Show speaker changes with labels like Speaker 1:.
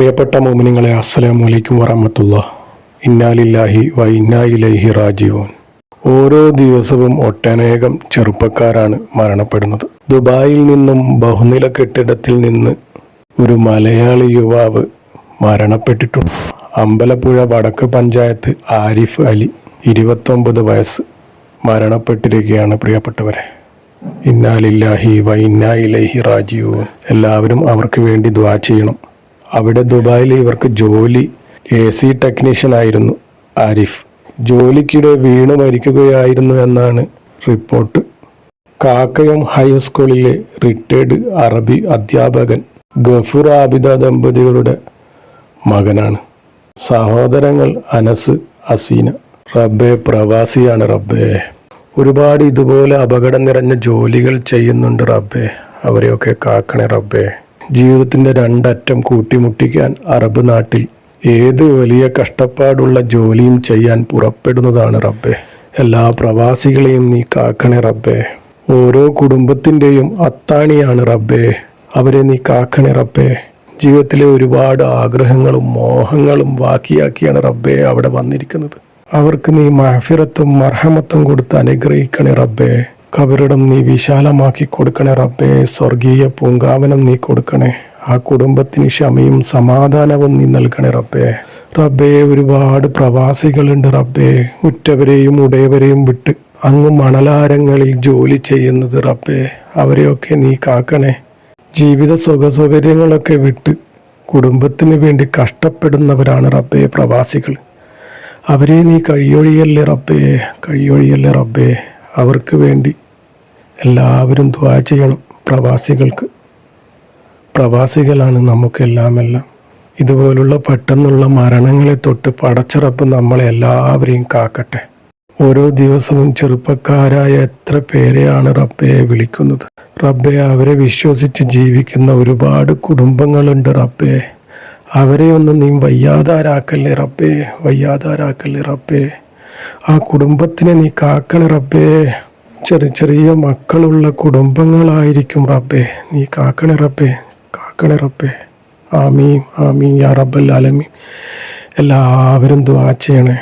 Speaker 1: പ്രിയപ്പെട്ട മോമിനിങ്ങളെ അസ്സലാമു അലൈക്കും വറഹമത്തുള്ള ഇന്നാലില്ലാഹി വ ഇന്നായിലൈഹി റാജീവോൻ ഓരോ ദിവസവും ഒട്ടനേകം ചെറുപ്പക്കാരാണ് മരണപ്പെടുന്നത്. ദുബായിൽ നിന്നും ബഹുനില കെട്ടിടത്തിൽ നിന്ന് ഒരു മലയാളി യുവാവ് മരണപ്പെട്ടിട്ടുണ്ട്. അമ്പലപ്പുഴ വടക്ക് പഞ്ചായത്ത് ആരിഫ് അലി ഇരുപത്തൊമ്പത് വയസ്സ് മരണപ്പെട്ടിരിക്കുകയാണ് പ്രിയപ്പെട്ടവരെ. ഇന്നാലില്ലാഹി വ ഇന്നായിലൈഹി റാജീവോൻ എല്ലാവരും അവർക്ക് വേണ്ടി ദ്വാ ചെയ്യണം. അവിടെ ദുബായിൽ ഇവർക്ക് ജോലി എ സി ടെക്നീഷ്യൻ ആയിരുന്നു ആരിഫ്. ജോലിക്കിടെ വീണ് മരിക്കുകയായിരുന്നു എന്നാണ് റിപ്പോർട്ട് കാക്കയം ഹൈസ്കൂളിലെ റിട്ടയർഡ് അറബി അധ്യാപകൻ ഗഫൂർ ആബിദ ദമ്പതികളുടെ മകനാണ്. സഹോദരങ്ങൾ അനസ് അസീന. റബ്ബെ പ്രവാസിയാണ് റബ്ബേ. ഒരുപാട് ഇതുപോലെ അപകടം നിറഞ്ഞ ജോലികൾ ചെയ്യുന്നുണ്ട് റബ്ബേ. അവരെയൊക്കെ കാക്കണേ റബ്ബേ. ജീവിതത്തിന്റെ രണ്ടറ്റം കൂട്ടിമുട്ടിക്കാൻ അറബ് നാട്ടിൽ ഏത് വലിയ കഷ്ടപ്പാടുള്ള ജോലിയും ചെയ്യാൻ പുറപ്പെടുന്നതാണ് റബ്ബെ. എല്ലാ പ്രവാസികളെയും നീ കാക്കണേ റബ്ബെ. ഓരോ കുടുംബത്തിന്റെയും അത്താണിയാണ് റബ്ബെ. അവരെ നീ കാക്കണേ റബ്ബെ. ജീവിതത്തിലെ ഒരുപാട് ആഗ്രഹങ്ങളും മോഹങ്ങളും ബാക്കിയാക്കിയാണ് റബ്ബെ അവിടെ വന്നിരിക്കുന്നത്. അവർക്ക് നീ മഹഫിറത്തും മർഹമത്തും കൊടുത്ത് അനുഗ്രഹിക്കണേ റബ്ബേ. കബറിടം നീ വിശാലമാക്കി കൊടുക്കണേ റബ്ബേ. സ്വർഗീയ പൂങ്കാവനം നീ കൊടുക്കണേ. ആ കുടുംബത്തിന് ക്ഷമയും സമാധാനവും നീ നൽകണേ റബ്ബേ. റബ്ബേ ഒരുപാട് പ്രവാസികളുണ്ട് റബ്ബേ. ഉറ്റവരെയും ഉടയവരെയും വിട്ട് അങ്ങ് മണലാരങ്ങളിൽ ജോലി ചെയ്യുന്നത് റബ്ബേ. അവരെയൊക്കെ നീ കാക്കണേ. ജീവിത സുഖ സൗകര്യങ്ങളൊക്കെ വിട്ട് കുടുംബത്തിന് വേണ്ടി കഷ്ടപ്പെടുന്നവരാണ് റബ്ബേ പ്രവാസികൾ. അവരെ നീ കഴിയൊഴിയല്ലേ റബ്ബേ. കഴിയൊഴിയല്ലേ റബ്ബേ. അവർക്ക് വേണ്ടി എല്ലാവരും ദ്വാ ചെയ്യണം പ്രവാസികൾക്ക്. പ്രവാസികളാണ് നമുക്കെല്ലാം ഇതുപോലുള്ള പെട്ടെന്നുള്ള മരണങ്ങളെ തൊട്ട് പടച്ചിറപ്പ് നമ്മളെ എല്ലാവരെയും കാക്കട്ടെ. ഓരോ ദിവസവും ചെറുപ്പക്കാരായ എത്ര പേരെയാണ് റബ്ബയെ വിളിക്കുന്നത്. റബ്ബെ അവരെ വിശ്വസിച്ച് ജീവിക്കുന്ന ഒരുപാട് കുടുംബങ്ങളുണ്ട് റബ്ബെ. അവരെ ഒന്നും നീ വയ്യാതാരാക്കല്ലേ റബ്ബേ? വയ്യാതാരാക്കല്ലേ റബ്ബേ? ആ കുടുംബത്തിനെ നീ കാക്കണ റബ്ബേ. ചെറിയ ചെറിയ മക്കളുള്ള കുടുംബങ്ങളായിരിക്കും റബ്ബേ. നീ കാക്കണ റബ്ബേ. കാക്കണ റബ്ബേ. ആമീം ആമീം യാ റബ്ബൽ ആലമീൻ. എല്ലാവരും ദ്വാ ചെയ്യണേ.